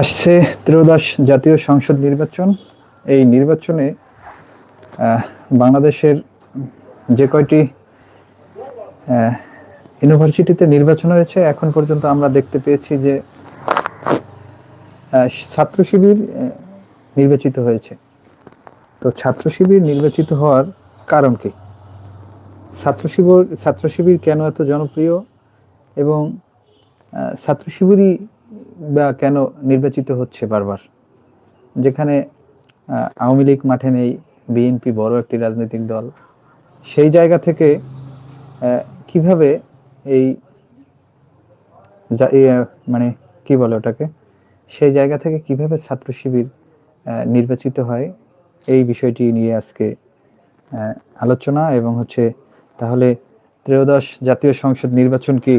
আসছে ত্রয়োদশ জাতীয় সংসদ নির্বাচন। এই নির্বাচনে বাংলাদেশের যে কয়টি ইউনিভার্সিটিতে নির্বাচন হয়েছে, এখন পর্যন্ত আমরা দেখতে পেয়েছি যে ছাত্র শিবির নির্বাচিত হয়েছে। তো ছাত্র শিবির নির্বাচিত হওয়ার কারণ কি? ছাত্র শিবির ছাত্র শিবির কেন এত জনপ্রিয়? এবং ছাত্র শিবিরই বা কেন নির্বাচিত হচ্ছে বারবার? যেখানে আওয়ামী লীগ মাঠে নেই, বিএনপি বড় একটি রাজনৈতিক দল, সেই জায়গা থেকে কীভাবে এই মানে কি বলে ওটাকে? সেই জায়গা থেকে কীভাবে ছাত্র শিবির নির্বাচিত হয়? এই বিষয়টি নিয়ে আজকে আলোচনা এবং হচ্ছে তাহলে ত্রয়োদশ জাতীয় সংসদ নির্বাচন কি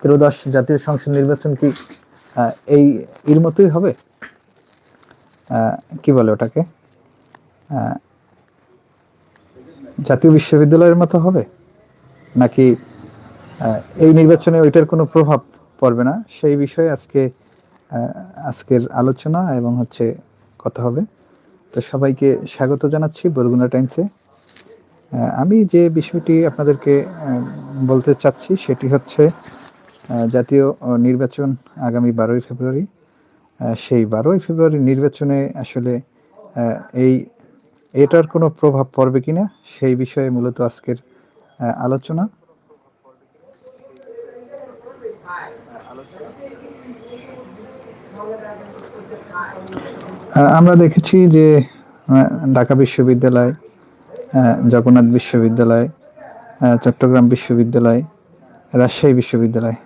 ত্রয়োদশ জাতীয় সংসদ নির্বাচন কি এই, এর মতোই হবে? কি বলে ওটাকে? জাতীয় বিশ্ববিদ্যালয়ের মতো হবে? নাকি এই নির্বাচনে ওইটার কোনো প্রভাব পড়বে না? সেই বিষয়ে আজকে আজকের আলোচনা এবং হচ্ছে কথা হবে। তো সবাইকে স্বাগত জানাচ্ছি বরগুনা টাইমসে। আমি যে বিষয়টি আপনাদেরকে বলতে চাচ্ছি সেটি হচ্ছে জাতীয় নির্বাচন আগামী বারোই ফেব্রুয়ারি। সেই বারোই ফেব্রুয়ারি নির্বাচনে আসলে এই, এটার কোনো প্রভাব পড়বে কিনা সেই বিষয়ে মূলত আজকের আলোচনা। আমরা দেখেছি যে ঢাকা বিশ্ববিদ্যালয় জগন্নাথ বিশ্ববিদ্যালয় চট্টগ্রাম বিশ্ববিদ্যালয়, রাজশাহী বিশ্ববিদ্যালয়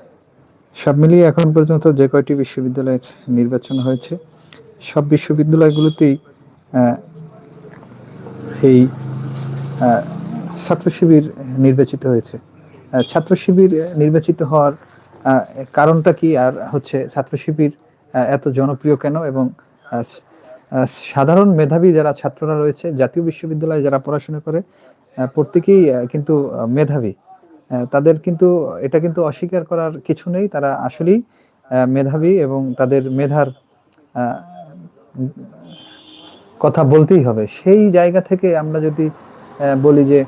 সব মিলিয়ে এখন পর্যন্ত যে কয়টি বিশ্ববিদ্যালয়ের নির্বাচন হয়েছে, সব বিশ্ববিদ্যালয়গুলোতেই এই ছাত্র শিবির নির্বাচিত হয়েছে। ছাত্র শিবির নির্বাচিত হওয়ার কারণটা কি আর হচ্ছে ছাত্র শিবির এত জনপ্রিয় কেন এবং সাধারণ মেধাবী যারা ছাত্ররা রয়েছে, জাতীয় বিশ্ববিদ্যালয়ে যারা পড়াশোনা করে প্রত্যেকেই কিন্তু মেধাবী। তাদের কিন্তু, এটা কিন্তু অস্বীকার করার কিছু নেই। তারা আসলেই মেধাবী এবং তাদের মেধার কথা বলতেই হবে। সেই জায়গা থেকে আমরা যদি বলি যে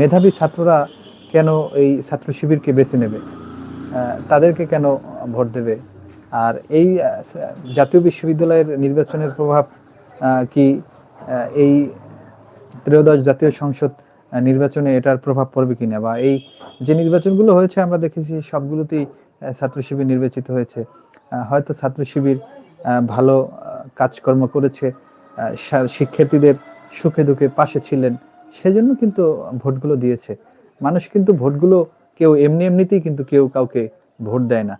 মেধাবী ছাত্ররা কেন এই ছাত্র শিবিরকে বেছে নেবে? তাদেরকে কেন ভোট দেবে? আর এই জাতীয় বিশ্ববিদ্যালয়ের নির্বাচনের প্রভাব কি এই ত্রয়োদশ জাতীয় সংসদ নির্বাচনে এটার প্রভাব পড়বে কিনা বা এই যে নির্বাচনগুলো হয়েছে, আমরা দেখেছি সবগুলোতেই ছাত্র শিবির নির্বাচিত হয়েছে। হয়তো ছাত্র শিবির ভালো কাজকর্ম করেছে শিক্ষার্থীদের সুখে দুঃখে পাশে ছিলেন, সেজন্য কিন্তু ভোটগুলো দিয়েছে। মানুষ কিন্তু ভোটগুলো কেউ এমনি এমনিতেই কিন্তু কেউ কাউকে ভোট দেয় না।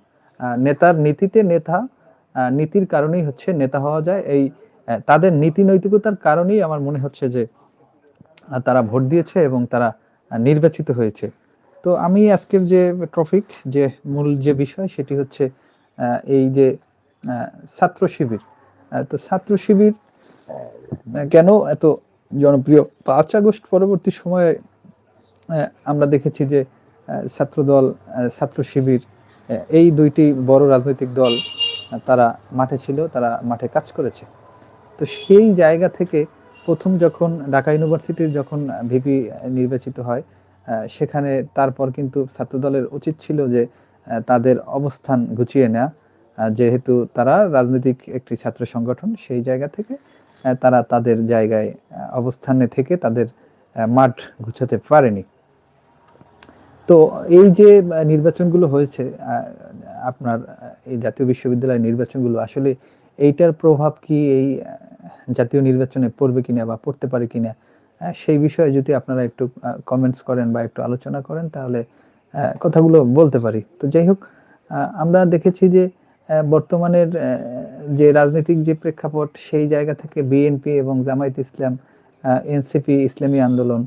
নেতার নীতিতে নেতা নীতির কারণেই হচ্ছে নেতা হওয়া যায়। এই তাদের নীতি নৈতিকতার কারণেই আমার মনে হচ্ছে যে তারা ভোট দিয়েছে এবং তারা নির্বাচিত হয়েছে। তো আমি আজকের যে টপিক যে মূল যে বিষয় সেটি হচ্ছে এই যে ছাত্র শিবির। তো ছাত্র শিবির কেন এত জনপ্রিয়? পাঁচ আগস্ট পরবর্তী সময়ে আমরা দেখেছি যে আহ, ছাত্রদল ছাত্র শিবির এই দুইটি বড় রাজনৈতিক দল তারা মাঠে ছিল তারা মাঠে কাজ করেছে। তো সেই জায়গা থেকে প্রথম যখন ঢাকা ইউনিভার্সিটির যখন ভিপি নির্বাচিত হয় সেখানে তারপর কিন্তু ছাত্রদলের উচিত ছিল যে তাদের অবস্থান গুছিয়ে নেওয়া যেহেতু তারা রাজনৈতিক একটি ছাত্র সংগঠন, সেই জায়গা থেকে তারা তাদের জায়গায় অবস্থানে থেকে তাদের মাঠ গুছাতে পারেনি। তো এই যে নির্বাচনগুলো হয়েছে আপনার এই জাতীয় বিশ্ববিদ্যালয়ের নির্বাচনগুলো আসলে এইটার প্রভাব কি, এই জাতীয় নির্বাচনে পড়বে কিনা বা পড়তে পারে কিনা সেই বিষয়ে যদি আপনারা একটু কমেন্টস করেন বা একটু আলোচনা করেন তাহলে কথাগুলো বলতে পারি। তো যাই হোক আমরা দেখেছি যে বর্তমানের যে রাজনৈতিক যে প্রেক্ষাপট সেই জায়গা থেকে বিএনপি এবং জামায়াত ইসলাম এনসিপি ইসলামী আন্দোলন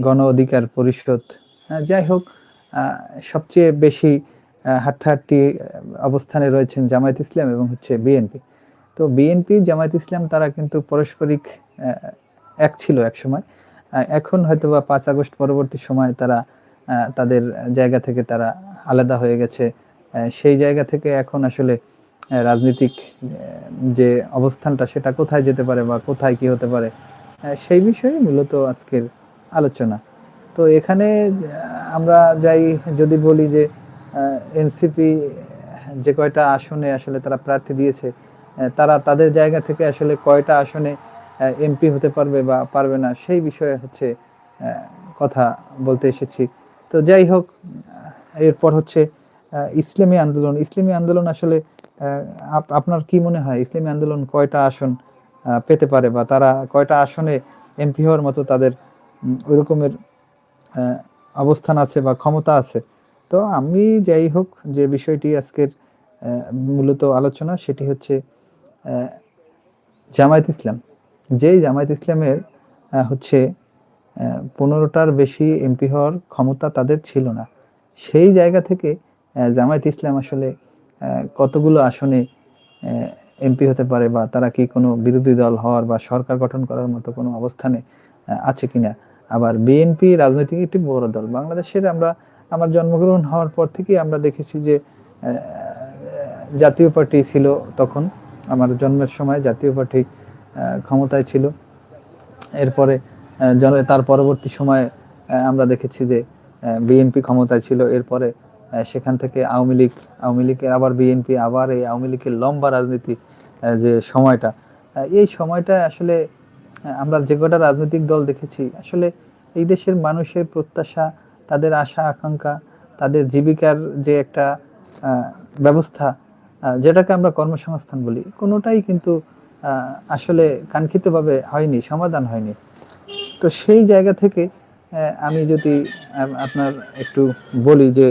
গণ অধিকার পরিষদ যাই হোক সবচেয়ে বেশি আহ, অবস্থানে রয়েছেন জামায়াত ইসলাম এবং হচ্ছে বিএনপি তো বিএনপি জামায়াত ইসলাম, তারা কিন্তু পারস্পরিক এক ছিল এক সময়। এখন হয়তো বা পাঁচ আগস্ট পরবর্তী সময় তারা তাদের জায়গা থেকে তারা আলাদা হয়ে গেছে। সেই জায়গা থেকে এখন আসলে রাজনৈতিক যে অবস্থানটা সেটা কোথায় যেতে পারে বা কোথায় কি হতে পারে সেই বিষয়ে মূলত আজকের আলোচনা। তো এখানে আমরা যাই, যদি বলি যে এনসিপি যে কয়টা আসনে আসলে তারা প্রার্থী দিয়েছে তারা তাদের জায়গা থেকে আসলে কয়টা আসনে এমপি হতে পারবে বা পারবে না, সেই বিষয়ে হচ্ছে কথা বলতে এসেছি। তো যাই হোক এরপর হচ্ছে ইসলামী আন্দোলন। ইসলামী আন্দোলন আসলে আপনার কি মনে হয়? ইসলামী আন্দোলন কয়টা আসন পেতে পারে বা তারা কয়টা আসনে এমপি হওয়ার মতো তাদের ওই রকমের অবস্থান আছে বা ক্ষমতা আছে? তো আমি যাই হোক, যে বিষয়টি আজকের মূলত আলোচনা, সেটি হচ্ছে জামায়াত ইসলাম। যেই জামায়াত ইসলামের হচ্ছে পনেরোটার বেশি এমপি হওয়ার ক্ষমতা তাদের ছিল না। সেই জায়গা থেকে জামায়াত ইসলাম আসলে কতগুলো আসনে এমপি হতে পারে বা তারা কি কোনো বিরোধী দল হওয়ার বা সরকার গঠন করার মতো কোনো অবস্থানে আছে কিনা? আবার বিএনপি রাজনৈতিক একটি বড় দল। বাংলাদেশের আমরা, আমার জন্মগ্রহণ হওয়ার পর থেকেই আমরা দেখেছি যে জাতীয় পার্টি ছিল তখন। আমার জন্মের সময় জাতীয় পার্টি ক্ষমতায় ছিল। এরপরে তার পরবর্তী সময়ে আমরা দেখেছি যে বিএনপি ক্ষমতায় ছিল। এরপরে সেখান থেকে আওয়ামী লীগ, আওয়ামী লীগের আবার বিএনপি, আবার এই আওয়ামী লীগের লম্বা রাজনীতি যে সময়টা এই সময়টা আসলে আমরা যে কটা রাজনৈতিক দল দেখেছি, আসলে এই দেশের মানুষের প্রত্যাশা, তাদের আশা, আকাঙ্ক্ষা, তাদের জীবিকার যে একটা ব্যবস্থা যেটাকে আমরা কর্মসংস্থান বলি, কোনোটাই কিন্তু আসলে কাঙ্ক্ষিতভাবে হয়নি, সমাধান হয়নি। তো সেই জায়গা থেকে আমি যদি আপনার একটু বলি যে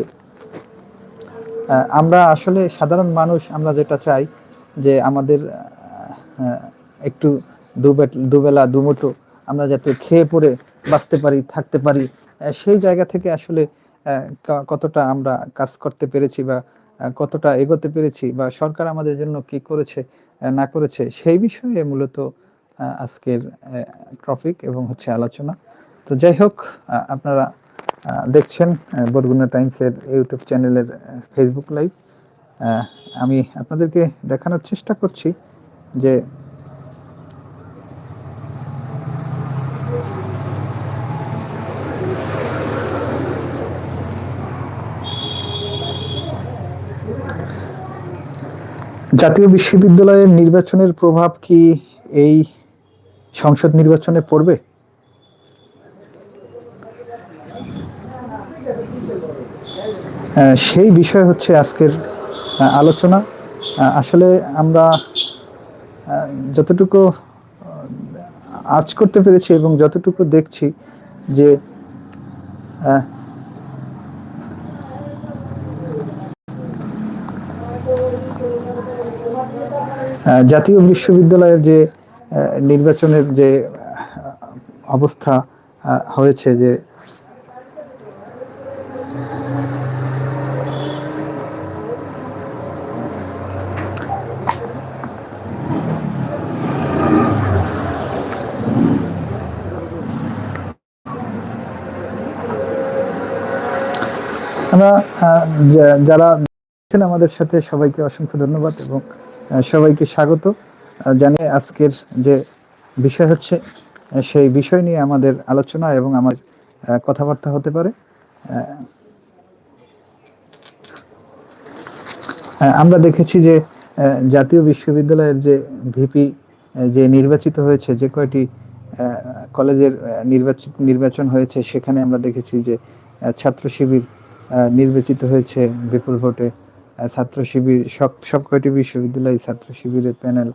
আমরা আসলে সাধারণ মানুষ, আমরা যেটা চাই যে আমাদের একটু দুবেলা দুমুঠো আমরা যাতে খেয়ে পরে বাঁচতে পারি, থাকতে পারি সেই জায়গা থেকে আসলে কতটা আমরা কাজ করতে পেরেছি বা কতটা এগোতে পেরেছি বা সরকার আমাদের জন্য কি করেছে না করেছে, সেই বিষয়ে মূলত আজকের টপিক এবং হচ্ছে আলোচনা। তো যাই হোক আপনারা দেখছেন বরগুনা টাইমসের ইউটিউব চ্যানেলের ফেসবুক লাইভ আমি আপনাদেরকে দেখানোর চেষ্টা করছি যে জাতীয় বিশ্ববিদ্যালয়ের নির্বাচনের প্রভাব কি এই সংসদ নির্বাচনে পড়বে? সেই বিষয় হচ্ছে আজকের আলোচনা। আসলে আমরা যতটুকু আজ করতে পেরেছি এবং যতটুকু দেখছি যে জাতীয় বিশ্ববিদ্যালয়ের যে নির্বাচনের যে অবস্থা হয়েছে যে, আমরা যারা আমাদের সাথে সবাইকে অসংখ্য ধন্যবাদ এবং সবাইকে স্বাগত। জানিয়ে আজকের যে বিষয় হচ্ছে সেই বিষয় নিয়ে আমাদের আলোচনা এবং আমার কথাবার্তা হতে পারে। আমরা দেখেছি যে জাতীয় বিশ্ববিদ্যালয়ের যে ভিপি যে নির্বাচিত হয়েছে, যে কয়টি কলেজের নির্বাচিত নির্বাচন হয়েছে, সেখানে আমরা দেখেছি যে ছাত্র শিবির নির্বাচিত হয়েছে বিপুল ভোটে। ছাত্র শিবির সব সব কয়টি বিশ্ববিদ্যালয় ছাত্র শিবিরের প্যানেল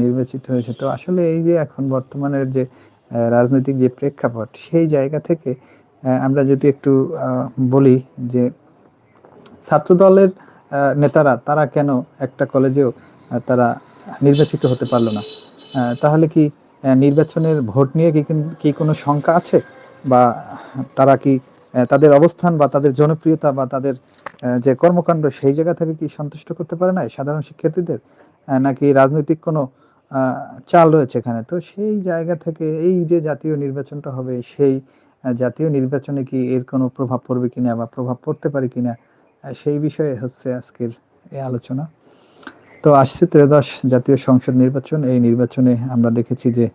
নির্বাচিত হয়েছে। তো আসলে এই যে এখন বর্তমানের যে রাজনৈতিক যে প্রেক্ষাপট, সেই জায়গা থেকে আমরা যদি একটু বলি যে ছাত্র দলের নেতারা, তারা কেন একটা কলেজেও তারা নির্বাচিত হতে পারল না? তাহলে কি নির্বাচনের ভোট নিয়ে কি কি কোনো শঙ্কা আছে? বা তারা কি তাদের অবস্থান বা তাদের জনপ্রিয়তা বা তাদের যে কর্মকাণ্ড সেই জায়গা থেকে কি সন্তুষ্ট করতে পারে না সাধারণ শিক্ষার্থীদের? নাকি রাজনৈতিক কোনো চাল রয়েছে এখানে? তো সেই জায়গা থেকে এই যে জাতীয় নির্বাচনটা হবে, সেই জাতীয় নির্বাচনে কি এর কোনো প্রভাব পড়বে কিনা বা প্রভাব পড়তে পারে কিনা সেই বিষয়ে হচ্ছে আজকের এই আলোচনা। তো আসছে ত্রয়োদশ জাতীয় সংসদ নির্বাচন। এই নির্বাচনে আমরা দেখেছি যে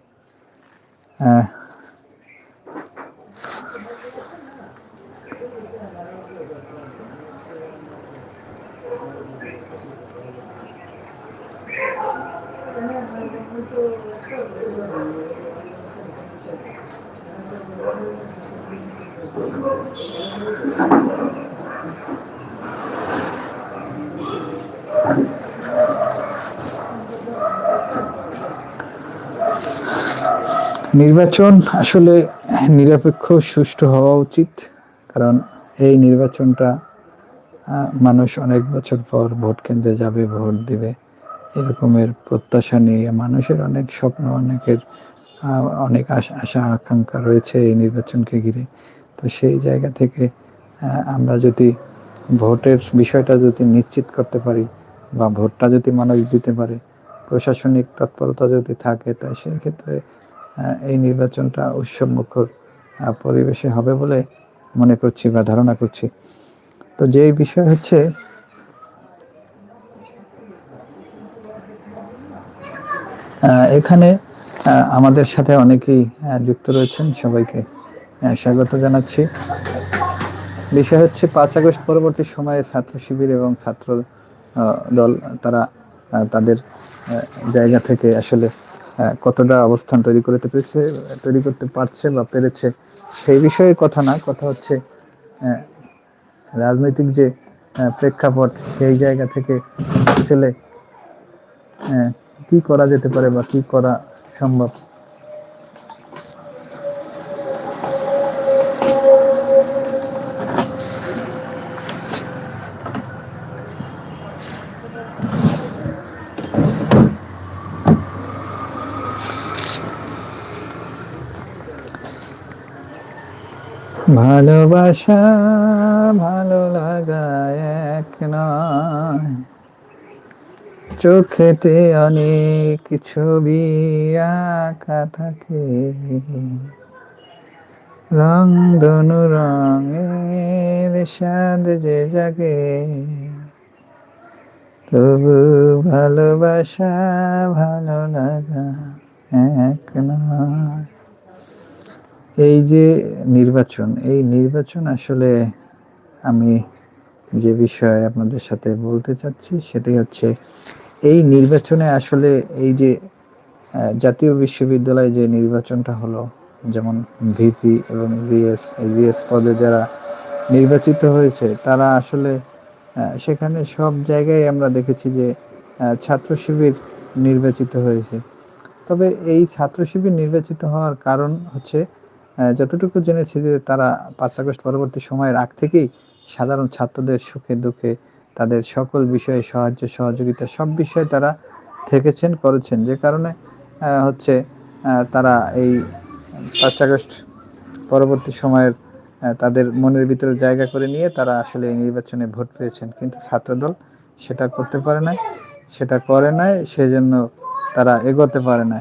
নির্বাচন আসলে নিরপেক্ষ, সুষ্ঠু হওয়া উচিত। কারণ এই নির্বাচনটা মানুষ অনেক বছর পর ভোট কেন্দ্রে যাবে, ভোট দিবে। এরকমের প্রত্যাশা নিয়ে মানুষের অনেক স্বপ্ন, অনেকের অনেক আশা আকাঙ্ক্ষা রয়েছে এই নির্বাচনকে ঘিরে। তো সেই জায়গা থেকে আমরা যদি ভোটের বিষয়টা যদি নিশ্চিত করতে পারি বা ভোটটা যদি মানুষ দিতে পারে, প্রশাসনিক তৎপরতা যদি থাকে তাই সেই ক্ষেত্রে এই নির্বাচনটা উৎসবমুখর পরিবেশে হবে বলে মনে করছি বা ধারণা করছি। তো যে বিষয় হচ্ছে এখানে আমাদের সাথে অনেকেই যুক্ত রয়েছেন, সবাইকে স্বাগত জানাচ্ছি। বিষয় হচ্ছে, পাঁচ আগস্ট পরবর্তী সময়ে ছাত্র শিবির এবং ছাত্র দল, তারা তাদের জায়গা থেকে আসলে কতটা অবস্থান তৈরি করতে পেরেছে তৈরি করতে পারছে বা পেরেছে সেই বিষয়ে কথা না। কথা হচ্ছে আহ, রাজনৈতিক যে প্রেক্ষাপট সেই জায়গা থেকে আসলে কি করা যেতে পারে বা কি করা সম্ভব? ভালোবাসা ভালো লাগা এক নয়। চোখেতে অনেক ছবি আঁকা থাকে। রং ধনু রঙের স্বাদ যে জাগে। তবু ভালোবাসা ভালো লাগা এক নয়। এই যে নির্বাচন, এই নির্বাচন আসলে আমি যে বিষয়ে আপনাদের সাথে বলতে চাচ্ছি সেটাই হচ্ছে এই নির্বাচনে আসলে এই যে জাতীয় বিশ্ববিদ্যালয়ে যে নির্বাচনটা হলো, যেমন ভিপি এবং জিএস জিএস পদে যারা নির্বাচিত হয়েছে, তারা আসলে সেখানে সব জায়গায় আমরা দেখেছি যে ছাত্র শিবির নির্বাচিত হয়েছে। তবে এই ছাত্র শিবির নির্বাচিত হওয়ার কারণ হচ্ছে যতটুকু জেনেছি যে তারা পাঁচ আগস্ট পরবর্তী সময়ের আগ থেকেই সাধারণ ছাত্রদের সুখে দুঃখে তাদের সকল বিষয়ে সাহায্য, সহযোগিতা সব বিষয়ে তারা থেকেছেন, করেছেন। যে কারণে হচ্ছে তারা এই পাঁচ আগস্ট পরবর্তী সময়ের তাদের মনের ভিতরে জায়গা করে নিয়ে তারা আসলে এই নির্বাচনে ভোট পেয়েছেন। কিন্তু ছাত্রদল সেটা করতে পারে না সেটা করে নাই, সেজন্য তারা এগোতে পারে না